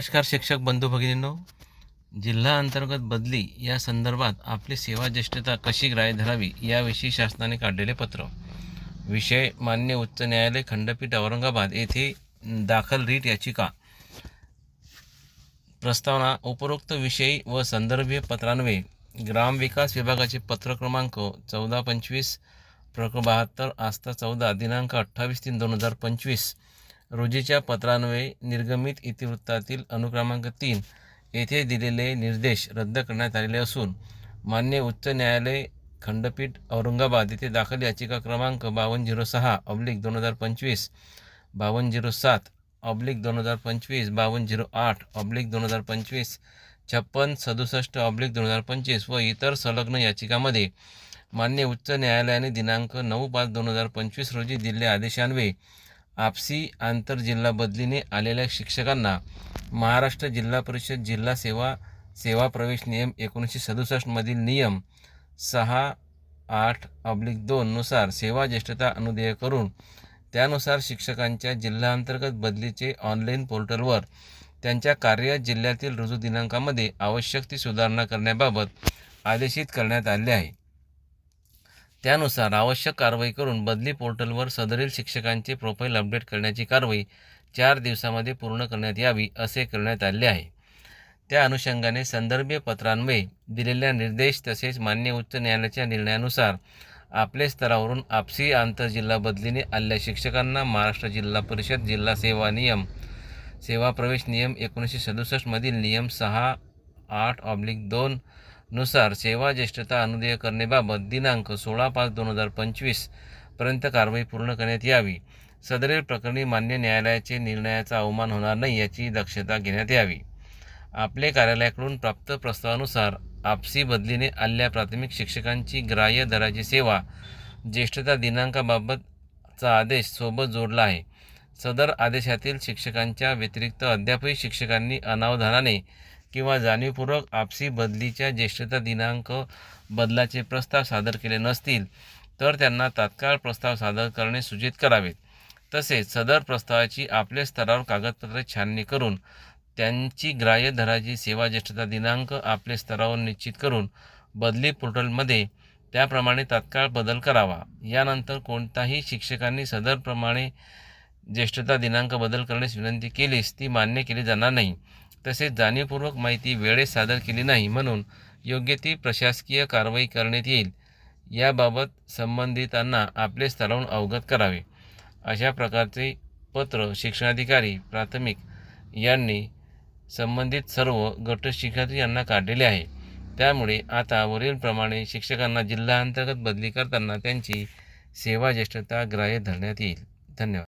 नमस्कार शिक्षक बंधू भगिनींनो. जिल्हा अंतर्गत बदली या संदर्भात आपली सेवा ज्येष्ठता कशी ग्राह्य धरावी याविषयी शासनाने काढलेले पत्र. विषय मान्य उच्च न्यायालय खंडपीठ औरंगाबाद येथे दाखल रीट याचिका. प्रस्तावना उपरोक्त विषयी व संदर्भीय पत्रान्वये ग्रामविकास विभागाचे पत्र क्रमांक चौदा पंचवीस प्रक बहात्तर आस्था चौदा दिनांक अठ्ठावीस तीन दोन हजार पंचवीस रोजीच्या पत्रान्वये निर्गमित इतिवृत्तातील अनुक्रमांक तीन येथे दिलेले निर्देश रद्द करण्यात आलेले असून मान्य उच्च न्यायालय खंडपीठ औरंगाबाद येथे दाखल याचिका क्रमांक बावन्न झिरो सहा ऑब्लिक दोन हजार पंचवीस बावन्न झिरो सात ऑब्लिक दोन हजार पंचवीस बावन्न झिरो आठ ऑब्लिक दोन हजार पंचवीस छप्पन सदुसष्ट ऑब्लिक दोन हजार पंचवीस व इतर संलग्न याचिकामध्ये मान्य उच्च न्यायालयाने दिनांक नऊ पाच दोन हजार पंचवीस रोजी दिलेल्या आदेशान्वये आपसी आंतरजिल्हा बदलीने आलेल्या शिक्षकांना महाराष्ट्र जिल्हा परिषद जिल्हा सेवा सेवा प्रवेश नियम एकोणीसशे सदुसष्टमधील नियम सहा आठ ऑब्लिक दोननुसार सेवा ज्येष्ठता अनुदेय करून त्यानुसार शिक्षकांच्या जिल्हाअंतर्गत बदलीचे ऑनलाईन पोर्टलवर त्यांच्या कार्य जिल्ह्यातील रुजू दिनांकामध्ये आवश्यक ती सुधारणा करण्याबाबत आदेशित करण्यात आले आहे. त्यानुसार आवश्यक कारवाई करून बदली पोर्टलवर सदरील शिक्षकांचे प्रोफाईल अपडेट करण्याची कारवाई चार दिवसामध्ये पूर्ण करण्यात यावी असे करण्यात आले आहे. त्या अनुषंगाने संदर्भीय पत्रान्वये दिलेल्या निर्देश तसेच मान्य उच्च न्यायालयाच्या निर्णयानुसार आपल्या स्तरावरून आपसी आंतरजिल्हा बदलीने आलेल्या शिक्षकांना महाराष्ट्र जिल्हा परिषद जिल्हा सेवा नियम सेवा प्रवेश नियम एकोणीसशे सदुसष्टमधील नियम सहा आठ ऑब्लिक दोन नुसार सेवा ज्येष्ठता अनुदेय करण्याबाबत दिनांक सोळा पाच दोन हजार पंचवीसपर्यंत कारवाई पूर्ण करण्यात यावी. सदरील प्रकरणी मान्य न्यायालयाचे निर्णयाचा अवमान होणार नाही याची दक्षता घेण्यात यावी. आपले कार्यालयाकडून प्राप्त प्रस्तावानुसार आपसी बदलीने आलेल्या प्राथमिक शिक्षकांची ग्राह्य दराची सेवा ज्येष्ठता दिनांकाबाबतचा आदेश सोबत जोडला आहे. सदर आदेशातील शिक्षकांच्या व्यतिरिक्त अद्यापही शिक्षकांनी अनावधानाने किंवा जाणीवपूर्वक आपसी बदलीच्या ज्येष्ठता दिनांक बदलाचे प्रस्ताव सादर केले नसतील तर त्यांना तात्काळ प्रस्ताव सादर करणे सूचित करावेत. तसेच सदर प्रस्तावाची आपल्या स्तरावर कागदपत्रे छाननी करून त्यांची ग्राह्य दराची सेवा ज्येष्ठता दिनांक आपल्या स्तरावर निश्चित करून बदली पोर्टलमध्ये त्याप्रमाणे तात्काळ बदल करावा. यानंतर कोणताही शिक्षकांनी सदरप्रमाणे ज्येष्ठता दिनांक बदल करण्यास विनंती केलीस ती मान्य केली जाणार नाही. तसेच जाणीवपूर्वक माहिती वेळेत सादर केली नाही म्हणून योग्य ती प्रशासकीय कारवाई करण्यात येईल. याबाबत संबंधितांना आपले स्तरावरून अवगत करावे. अशा प्रकारचे पत्र शिक्षणाधिकारी प्राथमिक यांनी संबंधित सर्व गट शिक्षार्थी यांना काढलेले आहे. त्यामुळे आता वरीलप्रमाणे शिक्षकांना जिल्हाअंतर्गत बदली करताना त्यांची सेवा ज्येष्ठता ग्राह्य धरण्यात येईल. धन्यवाद.